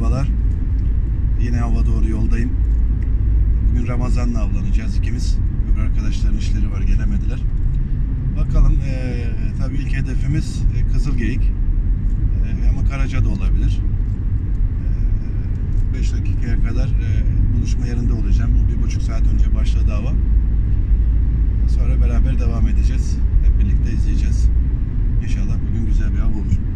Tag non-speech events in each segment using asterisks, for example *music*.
merhabalar. Yine hava doğru yoldayım. Bugün Ramazan'la avlanacağız ikimiz. Öbür arkadaşların işleri var gelemediler. Bakalım eee tabii ilk hedefimiz e, Kızılgeyik. Eee, ama Karaca da olabilir. 5 dakikaya kadar eee, buluşma yerinde olacağım. Bir buçuk saat önce başladı hava. Sonra beraber devam edeceğiz. Hep birlikte izleyeceğiz. İnşallah bugün güzel bir av olur.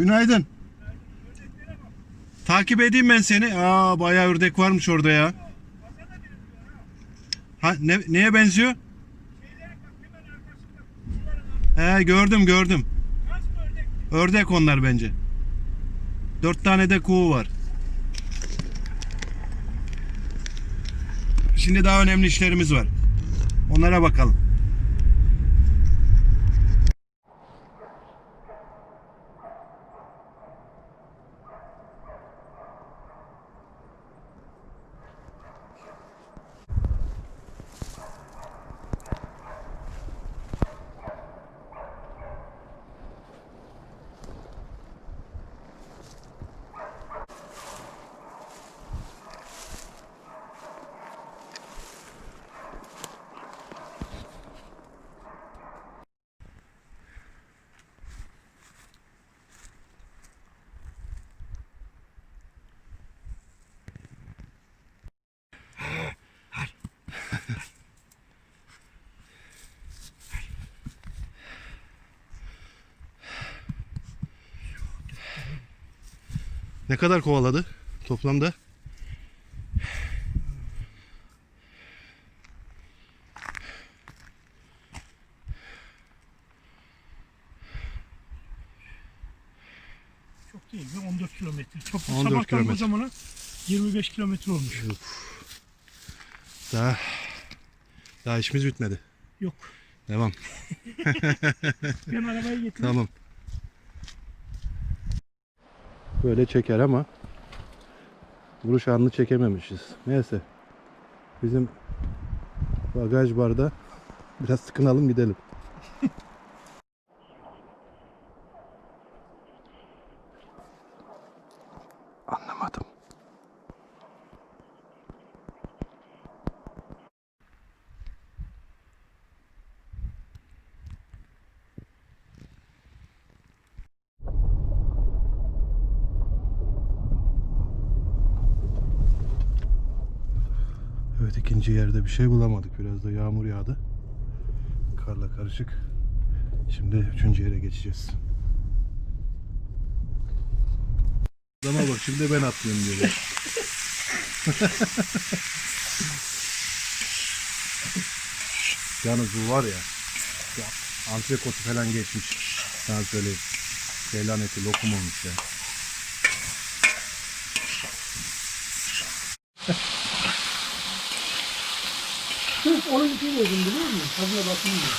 Günaydın. Takip edeyim ben seni. Aa bayağı ördek varmış orada ya. Ha ne, neye benziyor? He gördüm gördüm. Ördek onlar bence. Dört tane de kuğu var. Şimdi daha önemli işlerimiz var. Onlara bakalım. Ne kadar kovaladı toplamda? Çok değil mi? 14 kilometre. Çok 14 sabahtan kilometre. bu zamana 25 kilometre olmuş. Daha daha işimiz bitmedi. Yok. Devam. *laughs* Ben arabayı getirdim. Tamam. Böyle çeker ama vuruş anını çekememişiz. Neyse. Bizim bagaj barda biraz sıkınalım gidelim. *laughs* Anlamadım. Evet ikinci yerde bir şey bulamadık. Biraz da yağmur yağdı. Karla karışık. Şimdi üçüncü yere geçeceğiz. Adama bak şimdi ben atlıyorum diyor. Yalnız bu var ya, ya falan geçmiş. Sana söyleyeyim. Ceylan eti lokum olmuş ya. Sırf onun için yedim biliyor musun? Tadına bakayım diye.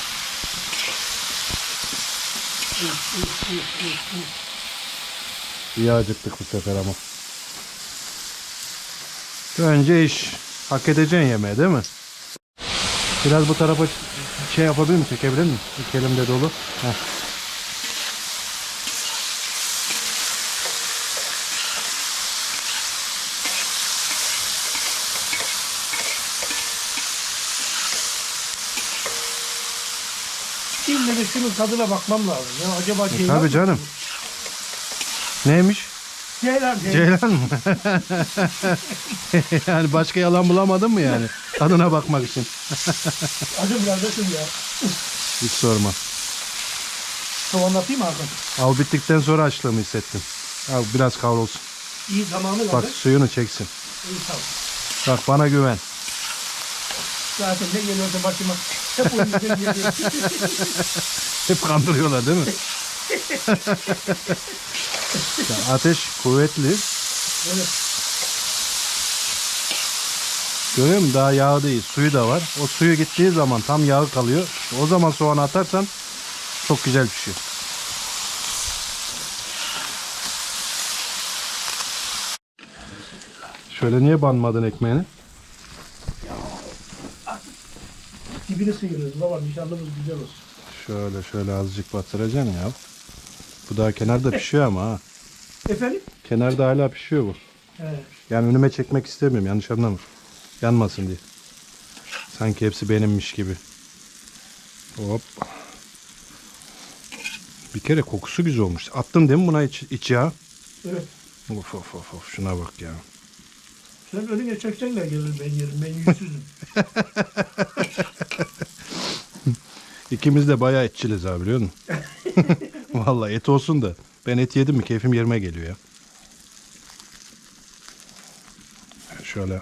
Uf, uf, uf, uf. İyi acıktık bu sefer ama. Önce iş. Hak edeceksin yemeği değil mi? Biraz bu tarafa şey yapabilir mi? Çekebilir mi? İki elimde dolu. Heh. Şunun tadına bakmam lazım. Ya acaba ceylan Tabii mı? canım. Neymiş? Ceylan, ceylan. Ceylan mı? *laughs* yani başka yalan bulamadın mı yani? Tadına bakmak için. *laughs* Acım kardeşim ya. Hiç sorma. Soğan atayım mı Hakan? Av bittikten sonra açlığımı hissettim. Al biraz kavrulsun. İyi zamanı Bak kardeş. suyunu çeksin. İyi sağ ol. Bak bana güven. Zaten ne geliyorsa başıma *laughs* Hep kandırıyorlar değil mi? Ya ateş kuvvetli. Evet. Görüyor musun? Daha yağı değil. Suyu da var. O suyu gittiği zaman tam yağı kalıyor. O zaman soğan atarsan çok güzel pişiyor. Şey. Şöyle niye banmadın ekmeğini? Dibini sıyırırız. Baba nişanlımız güzel olsun. Şöyle şöyle azıcık batıracaksın ya. Bu daha kenarda pişiyor ama ha. Efendim? Kenarda hala pişiyor bu. He. Yani önüme çekmek istemiyorum yanlış anlama. Yanmasın diye. Sanki hepsi benimmiş gibi. Hop. Bir kere kokusu güzel olmuş. Attın değil mi buna iç, iç yağ? Evet. Of of of of şuna bak ya. Sen önüne çeksen de gelir ben yerim. Ben yüzsüzüm. *laughs* İkimiz de bayağı etçiliz abi biliyor musun? *laughs* Vallahi et olsun da. Ben et yedim mi keyfim yerime geliyor ya. Şöyle.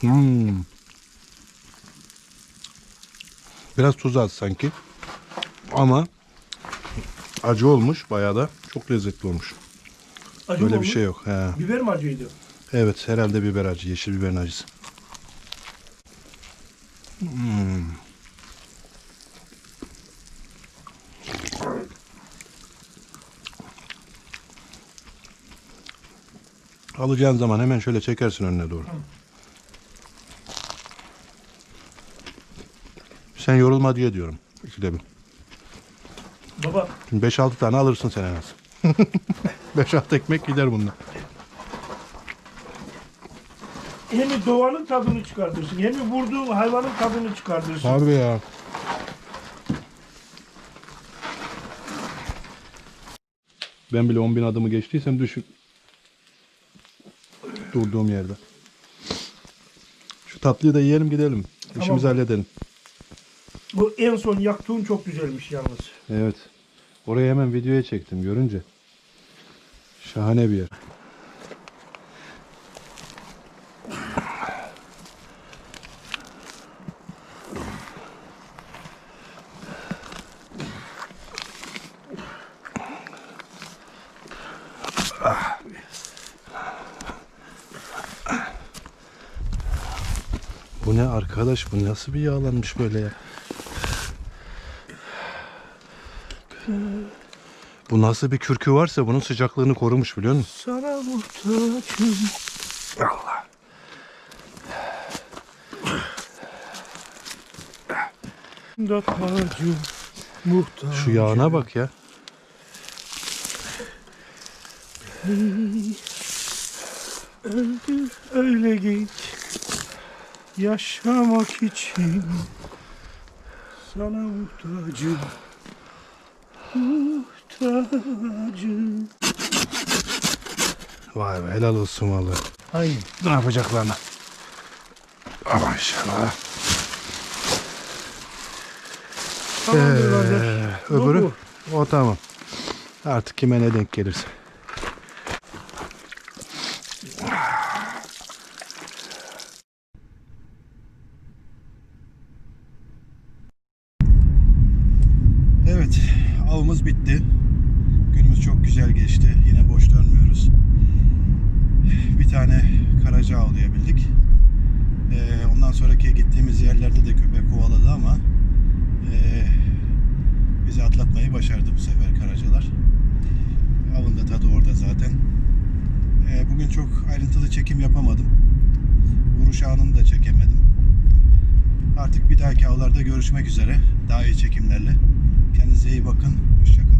Hmm. Biraz tuz az sanki. Ama acı olmuş bayağı da. Çok lezzetli olmuş. Acı Böyle bir şey yok. He. Biber mi acıydı? Evet herhalde biber acı. Yeşil biberin acısı. Hmm. Alacağın zaman hemen şöyle çekersin önüne doğru. Sen yorulma diye diyorum. İkide bir. Baba 5-6 tane alırsın sen en az. *laughs* 5-6 ekmek gider bundan. hem doğanın tadını çıkartırsın hem vurduğun hayvanın tadını çıkartırsın. Abi ya. Ben bile 10 bin adımı geçtiysem düşün. Durduğum yerde. Şu tatlıyı da yiyelim gidelim. İşimizi halledelim. Bu en son yaktığın çok güzelmiş yalnız. Evet. Orayı hemen videoya çektim görünce. Şahane bir yer. Bu ne arkadaş? Bu nasıl bir yağlanmış böyle ya? Bu nasıl bir kürkü varsa bunun sıcaklığını korumuş biliyor musun? Sana muhtacım. Allah. Da tacım. Şu yağına bak ya. Öldür öyle git. Yaşamak için. Sana muhtacım. Muhtacım. Vay be helal olsun vallahi. Hayır. Ne yapacaklarına? Aman inşallah. Tamamdır. Ee, öbürü? O tamam. Artık kime ne denk gelirse. Evet, avımız bitti. Günümüz çok güzel geçti. Yine boş dönmüyoruz. Bir tane karaca avlayabildik. Ee, ondan sonraki gittiğimiz yerlerde de köpek kovaladı ama ee, bizi atlatmayı başardı bu sefer karacalar. Avın da tadı orada zaten. Ee, bugün çok ayrıntılı çekim yapamadım. Vuruş anını da çekemedim. Artık bir dahaki avlarda görüşmek üzere. Daha iyi çekimlerle. Kendinize iyi bakın. Hoşçakalın.